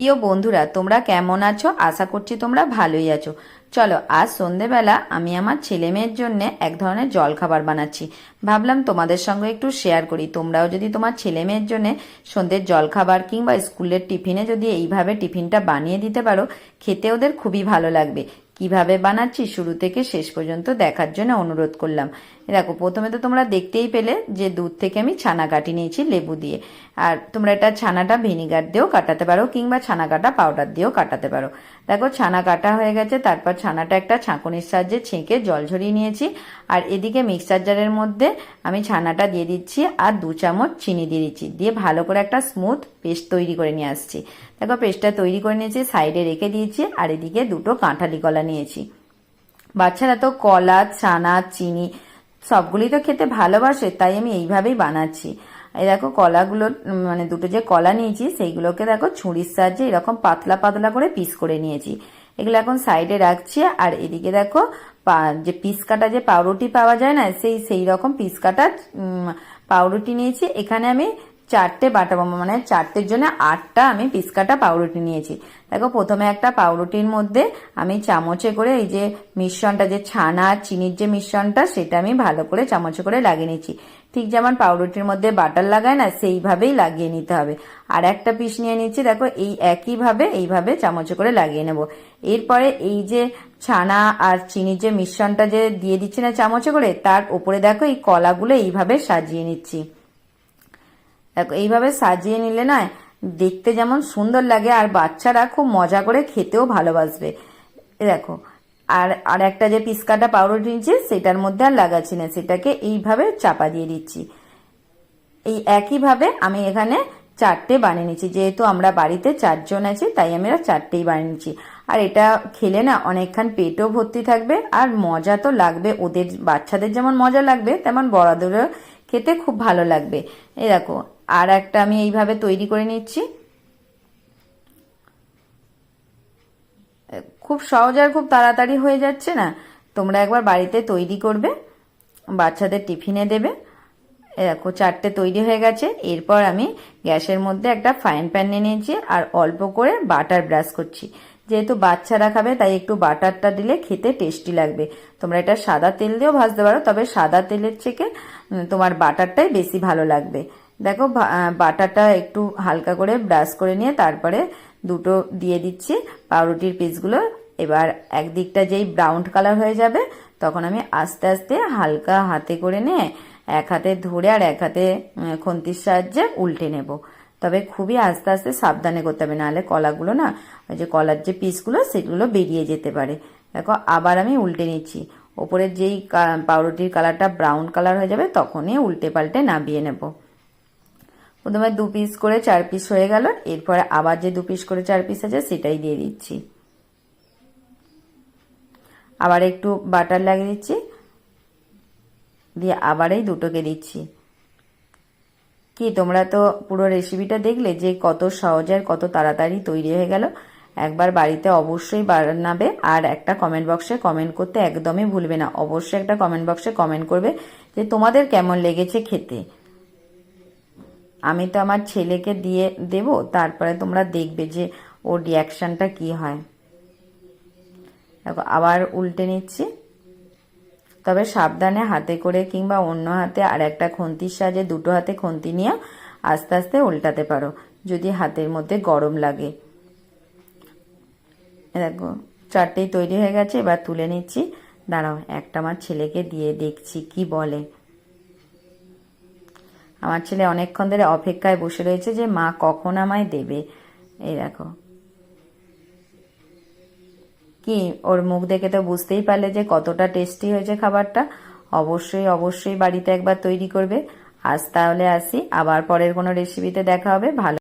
প্রিয় বন্ধুরা, তোমরা কেমন আছো? আশা করছি তোমরা ভালোই আছো। চলো, আজ সন্ধেবেলা আমি আমার ছেলে মেয়ের জন্য এক ধরনের জলখাবার বানাচ্ছি। ভাবলাম তোমাদের সঙ্গে একটু শেয়ার করি। তোমরাও যদি তোমার ছেলে মেয়ের জন্য সন্ধ্যের জলখাবার কিংবা স্কুলের টিফিনে যদি এইভাবে টিফিনটা বানিয়ে দিতে পারো, খেতে ওদের খুবই ভালো লাগবে। কীভাবে বানাচ্ছি শুরু থেকে শেষ পর্যন্ত দেখার জন্য অনুরোধ করলাম। দেখো, প্রথমে তো তোমরা দেখতেই পেলে যে দুধ থেকে আমি ছানা কাটি নিয়েছি লেবু দিয়ে। আর তোমরা এটা ছানাটা ভিনিগার দিয়েও কাটাতে পারো কিংবা ছানা কাটা পাউডার দিয়েও কাটাতে পারো। দেখো, ছানা কাটা হয়ে গেছে, তারপর ছানাটা একটা ছাঁকুনির সাহায্যে ছেঁকে জল ঝরিয়ে নিয়েছি। আর এদিকে মিক্সার জারের মধ্যে আমি ছানাটা দিয়ে দিচ্ছি আর দু চামচ চিনি দিয়ে দিচ্ছি। দিয়ে ভালো করে একটা স্মুথ পেস্ট তৈরি করে নিয়ে আসছি। দেখো পেস্টটা তৈরি করে নিয়েছি, সাইডে রেখে দিয়েছি আর এদিকে দুটো কাঁঠালি কলা নিয়েছি। বাচ্চারা তো কলা, ছানা, চিনি সবগুলি তো খেতে ভালোবাসে, তাই আমি এইভাবেই বানাচ্ছি। এই দেখো কলাগুলো মানে দুটো যে কলা নিয়েছি, সেইগুলোকে দেখো ছুরির সাহায্যে এরকম পাতলা পাতলা করে পিস করে নিয়েছি। এগুলো এখন সাইডে রাখছি আর এদিকে দেখো যে পিস কাটা যে পাউরুটি পাওয়া যায় না, সেই সেই রকম পিস কাটা পাউরুটি নিয়েছি। এখানে আমি চারটে বাটা মানে চারটের জন্য আটটা আমি পিসকাটা পাউরুটি নিয়েছি। দেখো, প্রথমে একটা পাউরুটির মধ্যে আমি চামচে করে এই যে মিশ্রণটা, যে ছানা, চিনির যে মিশ্রণটা, সেটা আমি ভালো করে চামচে করে লাগিয়ে নিচ্ছি। ঠিক যেমন পাউরুটির মধ্যে বাটার লাগায় না, সেইভাবেই লাগিয়ে নিতে হবে। আর একটা পিস নিয়ে নিচ্ছি, দেখো, এই একইভাবে, এইভাবে চামচে করে লাগিয়ে নেব। এরপরে এই যে ছানা আর চিনির যে মিশ্রণটা যে দিয়ে দিচ্ছি না চামচে করে, তার উপরে দেখো এই কলাগুলো এইভাবে সাজিয়ে নিচ্ছি। এইভাবে সাজিয়ে নিলে নয়, দেখতে যেমন সুন্দর লাগে, আর বাচ্চারা খুব মজা করে খেতেও ভালোবাসবে। দেখো, আর আর একটা যে পিসকাটা পাউরুটি নিচ্ছে সেটার মধ্যে আর লাগাচ্ছি না, সেটাকে এইভাবে চাপা দিয়ে দিচ্ছি। এই একইভাবে আমি এখানে চারটে বানিয়ে নিচ্ছি যেহেতু আমরা বাড়িতে চারজন আছি, তাই আমরা চারটেই বানিয়ে নিচ্ছি আর এটা খেলে না অনেকক্ষণ পেটও ভর্তি থাকবে, আর মজা তো লাগবে, ওদের, বাচ্চাদের যেমন মজা লাগবে, তেমন বড়দেরও খেতে খুব ভালো লাগবে। দেখো আর একটা আমি এইভাবে তৈরি করে নিচ্ছি। খুব সহজ আর খুব তাড়াতাড়ি হয়ে যাচ্ছে না। তোমরা একবার বাড়িতে তৈরি করবে, বাচ্চাদের টিফিনে দেবে। দেখো, চারটে তৈরি হয়ে গেছে। এরপর আমি গ্যাসের মধ্যে একটা ফাইন প্যান নিয়ে নিয়েছি আর অল্প করে বাটার ব্রাশ করছি। যেহেতু বাচ্চারা খাবে, তাই একটু বাটারটা দিলে খেতে টেস্টি লাগবে। তোমরা এটা সাদা তেল দিয়েও ভাজতে পারো, তবে সাদা তেলের থেকে তোমার বাটারটাই বেশি ভালো লাগবে। দেখো বাটারটা একটু হালকা করে ব্রাশ করে নিয়ে তারপরে দুটো দিয়ে দিচ্ছি পাউরুটির পিসগুলো। এবার একদিকটা যেই ব্রাউন কালার হয়ে যাবে, তখন আমি আস্তে আস্তে হালকা হাতে করে নিয়ে এক হাতে ধরে আর এক হাতে খন্তির সাহায্যে উল্টে নেব। তবে খুবই আস্তে আস্তে সাবধানে করতে হবে, নাহলে কলাগুলো না, ওই যে কলার যে পিসগুলো, সেগুলো বেরিয়ে যেতে পারে। দেখো, আবার আমি উল্টে নিচ্ছি। ওপরের যেই পাউরুটির কালারটা ব্রাউন কালার হয়ে যাবে, তখনই উল্টে পাল্টে নাবিয়ে নেব। প্রথমে দু পিস করে চার পিস হয়ে গেল। এরপরে আবার যে দু পিস করে চার পিস আছে, সেটাই দিয়ে দিচ্ছি। আবার একটু বাটার লাগিয়ে দিচ্ছি। দিয়ে আবার এই দুটোকে দিচ্ছি। কি, তোমরা তো পুরো রেসিপিটা দেখলে যে কত সহজ আর কত তাড়াতাড়ি তৈরি হয়ে গেল? একবার বাড়িতে অবশ্যই বানাবে আর একটা কমেন্ট বক্সে কমেন্ট করতে একদমই ভুলবে না। অবশ্যই একটা কমেন্ট বক্সে কমেন্ট করবে যে তোমাদের কেমন লেগেছে খেতে। আমি তো আমার ছেলেকে দিয়ে দেব, তারপরে তোমরা দেখবে যে ওর রিয়াকশানটা কি হয়। দেখো, আবার উল্টে নিচ্ছি। তবে সাবধানে হাতে করে কিংবা অন্য হাতে আর একটা খন্তির সাহায্যে দুটো হাতে খন্তি নিয়ে আস্তে আস্তে উল্টাতে পারো, যদি হাতের মধ্যে গরম লাগে। দেখো, চারটেই তৈরি হয়ে গেছে, এবার তুলে নিচ্ছি। দাঁড়াও, একটা আমার ছেলেকে দিয়ে দেখছি, কি বলে। আমার ছেলে অনেকক্ষণ ধরে অপেক্ষায় বসে রয়েছে যে মা কখন আমায় দেবে। এই দেখো। কি, ওর মুখ দেখে তো বুঝতেই পারলে যে কতটা টেস্টি হয়েছে খাবারটা। অবশ্যই অবশ্যই বাড়িতে একবার তৈরি করবে। আজ তাহলে আসি, আবার পরের কোনো রেসিপিতে দেখা হবে। ভালো